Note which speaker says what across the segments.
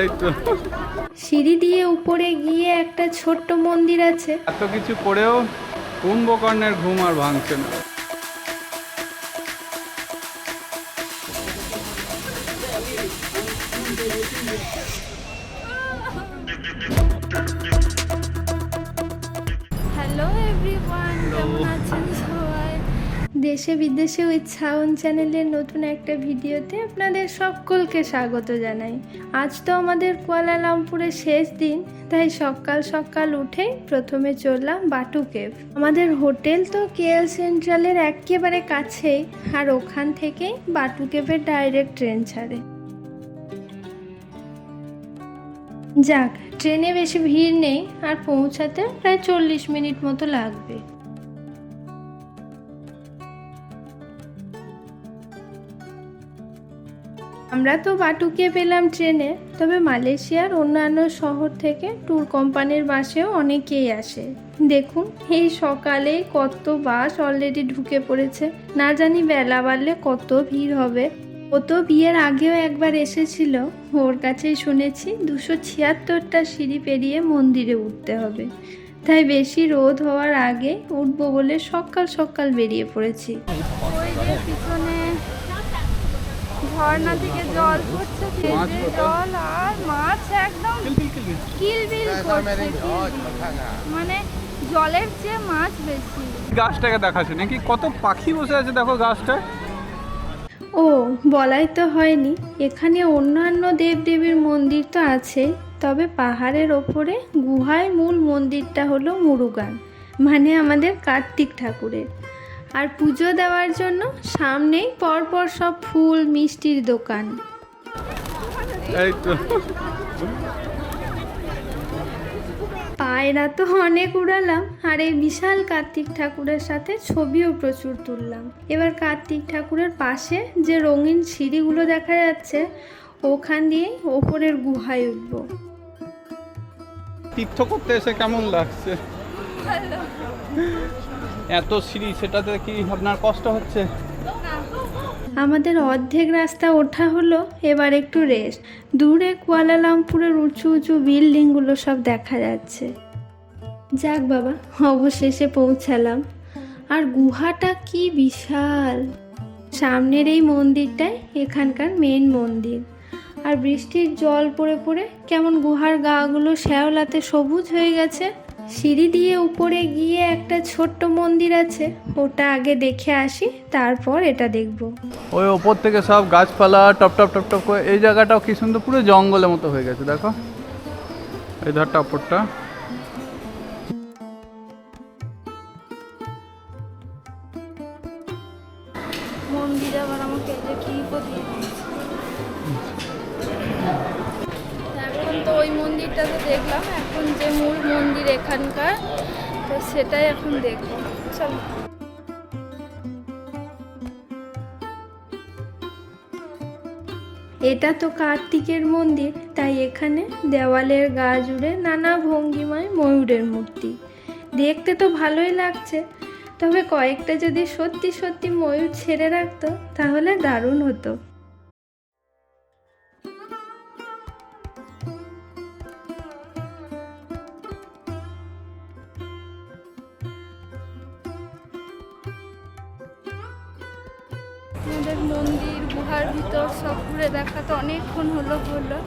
Speaker 1: এই তো।
Speaker 2: সিঁড়ি দিয়ে উপরে গিয়ে একটা ছোট্ট মন্দির আছে।
Speaker 1: এত কিছু করেও কুম্ভকর্ণের ঘুম আর ভাঙছে না।
Speaker 2: দেশে বিদেশে উইথ সাউন্ড চ্যানেলের নতুন একটা ভিডিওতে আপনাদের সকলকে স্বাগত জানাই। আজ তো আমাদের কুয়ালালামপুরের শেষ দিন, তাই সকাল সকাল উঠেই প্রথমে চললাম বাটু কেভ। আমাদের হোটেল তো কেএল সেন্ট্রালের একেবারে কাছেই, আর ওখান থেকেই বাটু কেভের ডাইরেক্ট ট্রেন ছাড়ে। যাক, ট্রেনে বেশি ভিড় নেই, আর পৌঁছাতে প্রায় চল্লিশ মিনিট মতো লাগবে। আমরা তো বাটুকে পেলাম ট্রেনে, তবে মালয়েশিয়ার অন্যান্য শহর থেকে ট্যুর কোম্পানির বাসেও অনেকেই আসে। দেখুন, এই সকালে কত বাস অলরেডি ঢুকে পড়েছে। না জানি বেলা বাড়লে কত ভিড় হবে। ও তো বিয়ের আগেও একবার এসেছিল। ওর কাছেই শুনেছি দুশো ছিয়াত্তরটা সিঁড়ি পেরিয়ে মন্দিরে উঠতে হবে। তাই বেশি রোদ হওয়ার আগে উঠবো বলে সকাল সকাল বেরিয়ে পড়েছি। ওই যে পিছনে ঝর্ণা থেকে জল পড়ছে
Speaker 1: মাছ
Speaker 2: জল আর মাছ একদম কিলবিল করছে মানে জলের চেয়ে মাছ বেশি।
Speaker 1: গাছটাকে দেখাচ্ছে নাকি কত পাখি বসে আছে দেখো গাছটায়?
Speaker 2: ও বলাই তো হয়নি এখানে অন্যান্য দেবদেবীর মন্দির তো আছে তবে পাহাড়ের ওপরে গুহায় মূল মন্দিরটা হলো মুরুগান মানে আমাদের কার্তিক ঠাকুরের। আর পুজো দেওয়ার জন্য সামনেই পরপর সব ফুল মিষ্টির দোকান।
Speaker 1: এই তো।
Speaker 2: পায়রা তো অনেক উড়ালাম আর এই বিশাল কার্তিক ঠাকুরের সাথে ছবিও প্রচুর তুললাম। এবার কার্তিক ঠাকুরের পাশে যে রঙিন সিঁড়িগুলো দেখা যাচ্ছে ওখান দিয়ে ওপরের গুহায় উঠবো।
Speaker 1: তীর্থ করতে এসে কেমন লাগছে? এত সিঁড়ি, সেটাতে কি আপনার কষ্ট হচ্ছে?
Speaker 2: আমাদের অর্ধেক রাস্তা ওঠা হলো, এবার একটু রেস্ট দূরে কুয়ালালামপুরের উঁচু উঁচু বিল্ডিংগুলো সব দেখা যাচ্ছে। যাক বাবা, অবশেষে পৌঁছালাম। আর গুহাটা কি বিশাল! সামনের এই মন্দিরটাই এখানকার মেন মন্দির। আর বৃষ্টির জল পড়ে পড়ে কেমন গুহার গাগুলো শ্যাওলাতে সবুজ হয়ে গেছে। সিঁড়ি দিয়ে উপরে গিয়ে একটা ছোট্ট মন্দির আছে। ওটা আগে দেখে আসি, তারপর এটা দেখব।
Speaker 1: ওই ওপর থেকে সব গাছপালা, টপ টপ টপ টপ করে, এই জায়গাটাও কি সুন্দর, পুরো জঙ্গলের মতো হয়ে গেছে, দেখো। এই ধরটা ওপরটা।
Speaker 2: এটা তো কার্তিকের মন্দির, তাই এখানে দেওয়ালের গা জুড়ে নানা ভঙ্গিমায় ময়ূরের মূর্তি। দেখতে তো ভালোই লাগছে, তবে কয়েকটা যদি সত্যি সত্যি ময়ূর ছেড়ে রাখতো, তাহলে দারুণ হতো। আমাদের মন্দির, গুহার ভিতর সব ঘুরে দেখা তো অনেকক্ষণ হলো হলো।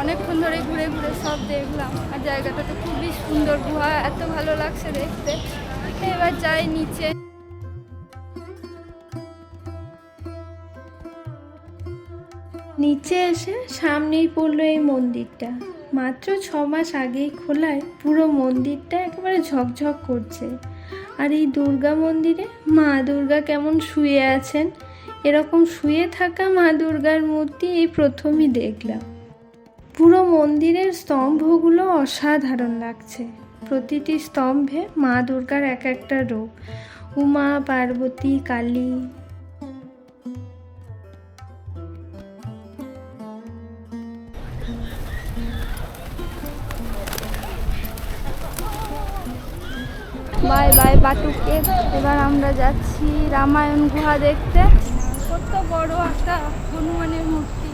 Speaker 2: অনেকক্ষণ ধরে ঘুরে ঘুরে সব দেখলাম। আর জায়গাটা তো খুবই সুন্দর, গুহা এত ভালো লাগছে দেখতে। এবার যাই নিচে। নিচে এসে সামনেই পড়ল এই মন্দিরটা। মাত্র ছ মাস আগেই খোলায় পুরো মন্দিরটা একেবারে ঝকঝক করছে। আর এই দুর্গা মন্দিরে মা দুর্গা কেমন শুয়ে আছেন এরকম শুয়ে থাকা মা দুর্গার মূর্তি এই প্রথমই দেখলাম। পুরো মন্দিরের স্তম্ভগুলো অসাধারণ লাগছে। প্রতিটি স্তম্ভে মা দুর্গার এক একটা রূপ। উমা, পার্বতী, কালী। বাই বাই, বাটুকে। এবার আমরা যাচ্ছি রামায়ণ গুহা দেখতে। বড় একটা হনুমানের মূর্তি।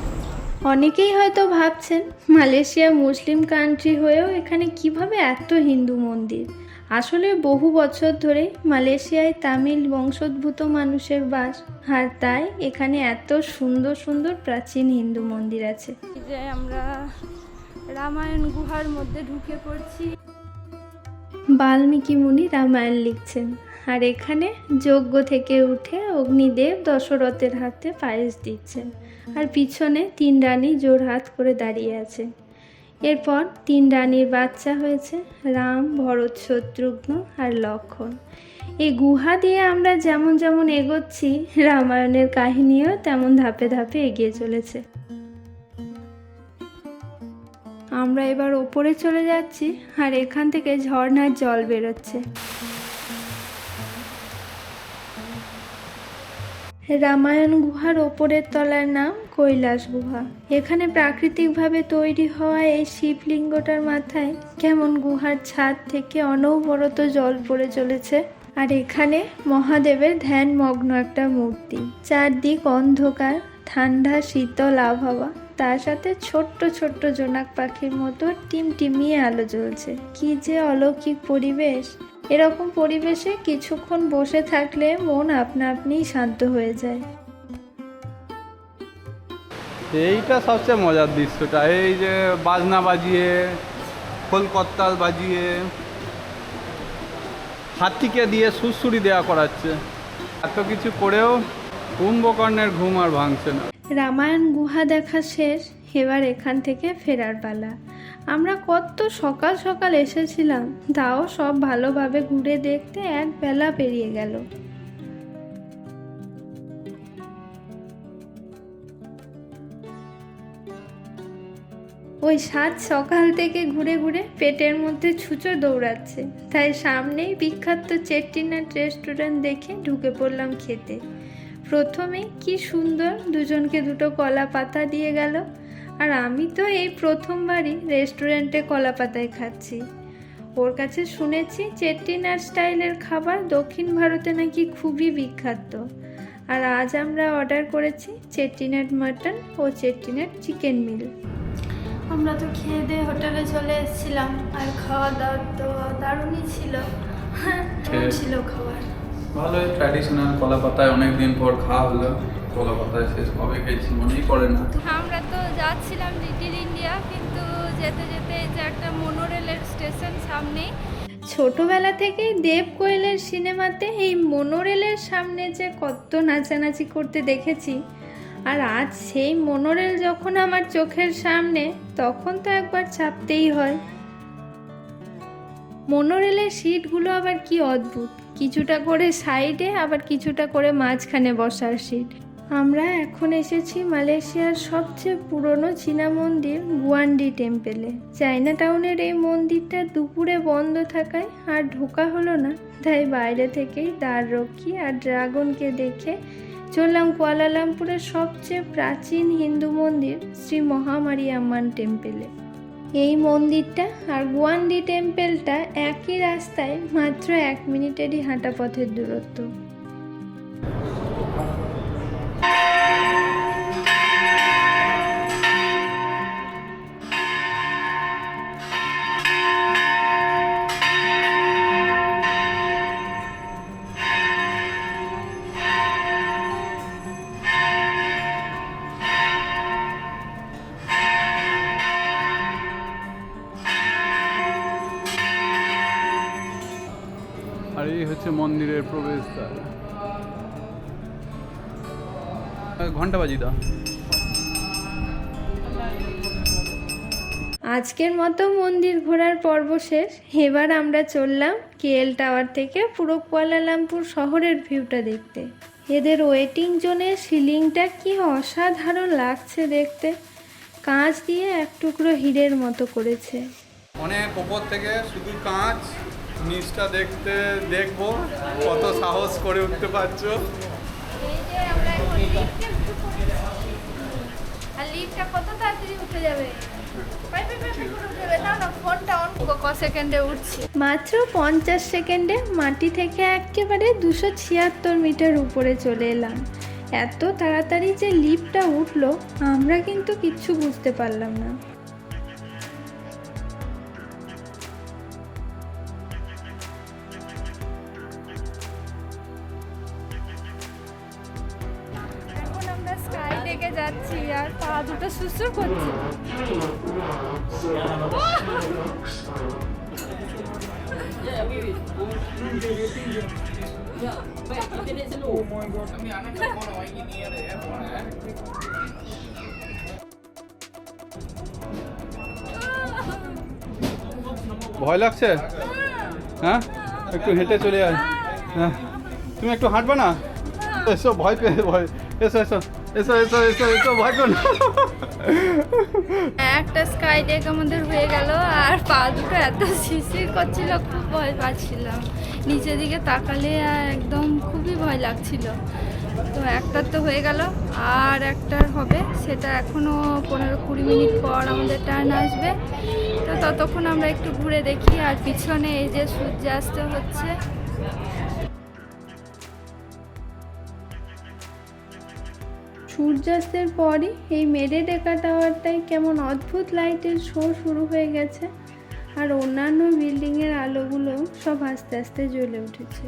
Speaker 2: অনেকেই হয়তো ভাবছেন মালয়েশিয়া মুসলিম কান্ট্রি হয়েও এখানে কীভাবে এত হিন্দু মন্দির? আসলে বহু বছর ধরে মালয়েশিয়ায় তামিল বংশোদ্ভূত মানুষের বাস আর তাই এখানে এত সুন্দর সুন্দর প্রাচীন হিন্দু মন্দির আছে।
Speaker 3: যে আমরা রামায়ণ গুহার মধ্যে ঢুকে পড়ছি।
Speaker 2: বাল্মীকি মুনি রামায়ণ লিখছেন। আর এখানে যজ্ঞ থেকে উঠে অগ্নিদেব দশরথের হাতে পায়েস দিচ্ছেন। আর পিছনে তিন রানী জোর হাত করে দাঁড়িয়ে আছে এরপর তিন রানীর বাচ্চা হয়েছে রাম, ভরত, শত্রুঘ্ন আর লক্ষণ। এই গুহা দিয়ে আমরা যেমন যেমন এগোচ্ছি, রামায়ণের কাহিনীও তেমন ধাপে ধাপে এগিয়ে চলেছে। আমরা এবার ওপরে চলে যাচ্ছি আর এখান থেকে ঝর্ণার জল বেরোচ্ছে। রামায়ণ গুহার ওপরের তলার নাম কৈলাস গুহা। এখানে প্রাকৃতিকভাবে তৈরি হওয়া এই শিবলিঙ্গটার মাথায় কেমন গুহার ছাদ থেকে অনবরত জল পড়ে চলেছে। আর এখানে মহাদেবের ধ্যানমগ্ন একটা মূর্তি। চারদিক অন্ধকার, ঠান্ডা, শীতল আবহাওয়া। তার সাথে ছোট্ট ছোট্ট জোনাক পাখির মতো টিমটিমিয়ে আলো জ্বলছে। কি যে অলৌকিক পরিবেশ! এরকম পরিবেশে কিছুক্ষণ বসে থাকলে মন আপনা আপনিই শান্ত হয়ে যায়।
Speaker 1: এইটা সবচেয়ে মজার দৃশ্যটা। এই যে বাজনা বাজিয়ে খোল করতাল বাজিয়ে হাতিকে দিয়ে সুরসুরি দেওয়া করাচ্ছে। এত কিছু করেও কুম্ভকর্ণের ঘুম আর ভাঙছে না।
Speaker 2: রামায়ণ গুহা দেখা শেষ এবার এখান থেকে ফেরার পালা। আমরা কত সকাল সকাল এসেছিলাম, তাও সব ভালোভাবে ঘুরে দেখতে এক বেলা পেরিয়ে গেল। ওই সাত সকাল থেকে ঘুরে ঘুরে পেটের মধ্যে ছুঁচো দৌড়াচ্ছে, তাই সামনেই বিখ্যাত চেট্টিনাট রেস্টুরেন্ট দেখে ঢুকে পড়লাম খেতে। প্রথমে কি সুন্দর দুজনকে দুটো কলা পাতা দিয়ে গেল আর আমি তো এই প্রথমবারই রেস্টুরেন্টে কলা পাতায় খাচ্ছি। ওর কাছে শুনেছি চেট্টিনাট স্টাইলের খাবার দক্ষিণ ভারতে নাকি খুবই বিখ্যাত। আর আজ আমরা অর্ডার করেছি চেট্টিনাট মাটন ও চেট্টিনাট চিকেন মিল। আমরা তো খেয়ে দিয়ে হোটেলে চলে এসেছিলাম আর খাওয়া দাওয়া তো দারুণই ছিল। হ্যাঁ ছিল খাবার?
Speaker 1: ভালোই ট্র্যাডিশনাল কলা পাতায় অনেক দিন পর খাওয়া হলো। শেষ খেয়েছি মনেই না।
Speaker 3: আমরা তো যাচ্ছিলাম লিটিল ইন্ডিয়া কিন্তু যেতে যেতে এই যে একটা মোনোরেলের স্টেশন সামনেই
Speaker 2: ছোটবেলা থেকেই দেব কোয়েলের সিনেমাতে এই মনোরেলের সামনে যে কত নাচানাচি করতে দেখেছি, আর আজ সেই মনোরেল যখন আমার চোখের সামনে, তখন তো একবার চাপতেই হয়। মনোরেলের সিটগুলো আবার কি অদ্ভুত, কিছুটা করে সাইডে আবার কিছুটা করে মাঝখানে বসার সিট আমরা এখন এসেছি মালয়েশিয়ার সবচেয়ে পুরনো চীনা মন্দির গুয়ান্ডি টেম্পেলে। চাইনা টাউনের এই মন্দিরটা দুপুরে বন্ধ থাকায় আর ঢোকা হলো না। তাই বাইরে থেকেই দ্বার রক্ষী আর ড্রাগনকে দেখে চললাম কুয়ালালামপুরের সবচেয়ে প্রাচীন হিন্দু মন্দির শ্রী মহামারী আম্মান টেম্পেলে। এই মন্দিরটা আর গুয়ান্ডি টেম্পেলটা একই রাস্তায় মাত্র এক মিনিটেরই হাঁটা পথের দূরত্ব।
Speaker 1: মন্দিরের প্রবেশদ্বার। ঘণ্টা বাজি দা
Speaker 2: আজকের মতো মন্দির ঘোরার পর্ব শেষ। এবার আমরা চললাম কেএল টাওয়ার থেকে পুরো কুয়ালালামপুর শহরের ভিউটা দেখতে। এদের ওয়েটিং জোনের সিলিংটা কি অসাধারণ লাগছে দেখতে। কাঁচ দিয়ে এক টুকরো হীরের মতো করেছে।
Speaker 1: অনেক ওপর থেকে শুধু কাঁচ নিচটা দেখতে দেখব কত সাহস করে উঠতে পারছ।
Speaker 2: মাত্র পঞ্চাশ সেকেন্ডে মাটি থেকে একেবারে দুশো ছিয়াত্তর মিটার উপরে চলে এলাম। এত তাড়াতাড়ি যে লিফটটা উঠল, আমরা কিন্তু কিচ্ছু বুঝতে পারলাম না।
Speaker 3: ডেকে যাচ্ছি আর পা দুটো সুসুর করছে।
Speaker 1: ভয় লাগছে? হ্যাঁ? একটু হেঁটে চলে আয়। হ্যাঁ। তুমি একটু হাঁটবে না? এসো ভয় পেয়ে ভয়। এসো এসো। এসো এসো এসো এসো, ভয় পেও না।
Speaker 3: একটা স্কাই ডেক আমাদের হয়ে গেল, আর পা দুটো এত শিরশির করছিল, খুব ভয় পাচ্ছিলাম। নিচের দিকে তাকালে একদম খুবই ভয় লাগছিল। তো একটার তো হয়ে গেল, আর একটার হবে, সেটা এখনও পনেরো কুড়ি মিনিট পর আমাদের টার্ন আসবে। তো ততক্ষণ আমরা একটু ঘুরে দেখি, আর পিছনে এই যে সূর্যাস্ত হচ্ছে
Speaker 2: সূর্যাস্তের পরই এই মেরে ডেকা টাওয়ারটায় কেমন অদ্ভুত লাইটের শো শুরু হয়ে গেছে আর অন্যান্য বিল্ডিংয়ের আলোগুলো সব আস্তে আস্তে জ্বলে উঠেছে।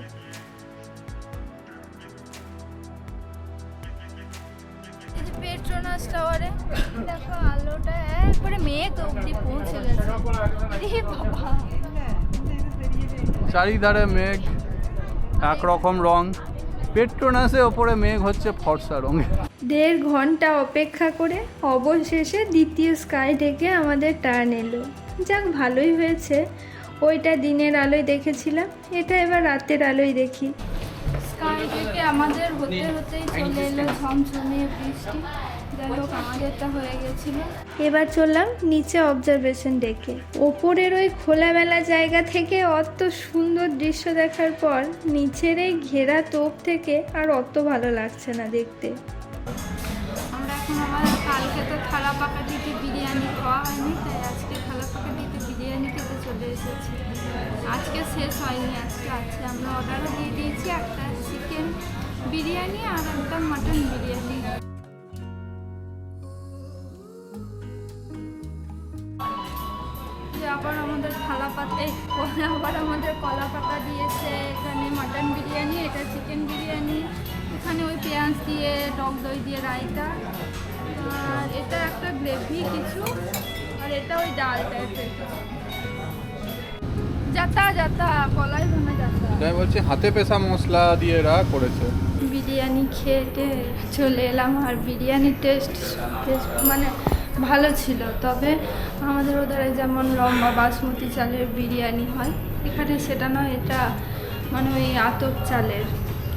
Speaker 3: এই পেট্রোনাস টাওয়ারে দেখো আলোটা একবারে মেঘ অবধি পৌঁছে গেছে।
Speaker 1: চারিধারে মেঘ একরকম রং। পেট্রোনাসে ওপরে মেঘ হচ্ছে ফর্সা রঙের।
Speaker 2: দেড় ঘণ্টা অপেক্ষা করে অবশেষে দ্বিতীয় স্কাই ডেকে আমাদের টার্ন এলো। যাক ভালোই হয়েছে। ওইটা দিনের আলোয় দেখেছিলাম এটা এবার রাতের আলোয় দেখি।
Speaker 3: স্কাই থেকে আমাদের হতে হতেই চলে এলো ঝমঝমে বৃষ্টি। যাই আমাদেরটা হয়ে গেছিল।
Speaker 2: এবার চললাম নিচে অবজারভেশন ডেকে। ওপরের ওই খোলামেলা জায়গা থেকে অত সুন্দর দৃশ্য দেখার পর নিচের এই ঘেরা তোপ থেকে আর অত ভালো লাগছে না দেখতে।
Speaker 3: আমরা এখন আমার কালকে তো থালা পাকা দিতে বিরিয়ানি খাওয়া হয়নি, তাই আজকে থালা পাকা দিতে বিরিয়ানি খেতে চলে এসেছি। আজকে শেষ হয়নি, আজকে আছে আমরা অর্ডারও দিয়ে দিয়েছি, একটা চিকেন বিরিয়ানি আর একটা মাটন বিরিয়ানি। আবার আমাদের থালা পাতা, আবার আমাদের কলা পাতা দিয়েছে, এখানে মাটন বিরিয়ানি, এটা চিকেন বিরিয়ানি। এখানে ওই পেঁয়াজ দিয়ে টক দই দিয়ে রায়তা। আর এটা একটা গ্রেভি কিছু আর এটা ওই ডাল টাইপের যাতা যাতা কলাই ভাঙা যাতা।
Speaker 1: তাই বলছি হাতে পেশা মশলা দিয়ে এরা করেছে।
Speaker 3: বিরিয়ানি খেতে চলে এলাম আর বিরিয়ানির টেস্ট টেস্ট মানে ভালো ছিল। তবে আমাদের ওধারে যেমন লম্বা বাসমতি চালের বিরিয়ানি হয় এখানে সেটা নয় এটা মানে ওই আতপ চালের।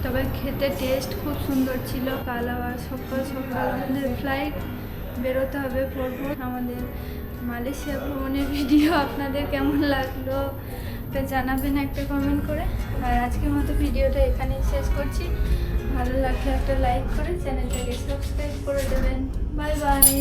Speaker 3: তবে খেতে টেস্ট খুব সুন্দর ছিল। কাল আবার সকাল সকাল আমাদের ফ্লাইট বেরোতে হবে পরপর। আমাদের মালয়েশিয়া ভ্রমণের ভিডিও আপনাদের কেমন লাগল জানাবেন একটা কমেন্ট করে। আর আজকের মতো ভিডিওটা এখানেই শেষ করছি। ভালো লাগলে একটা লাইক করে চ্যানেলটাকে সাবস্ক্রাইব করে দেবেন। Bye bye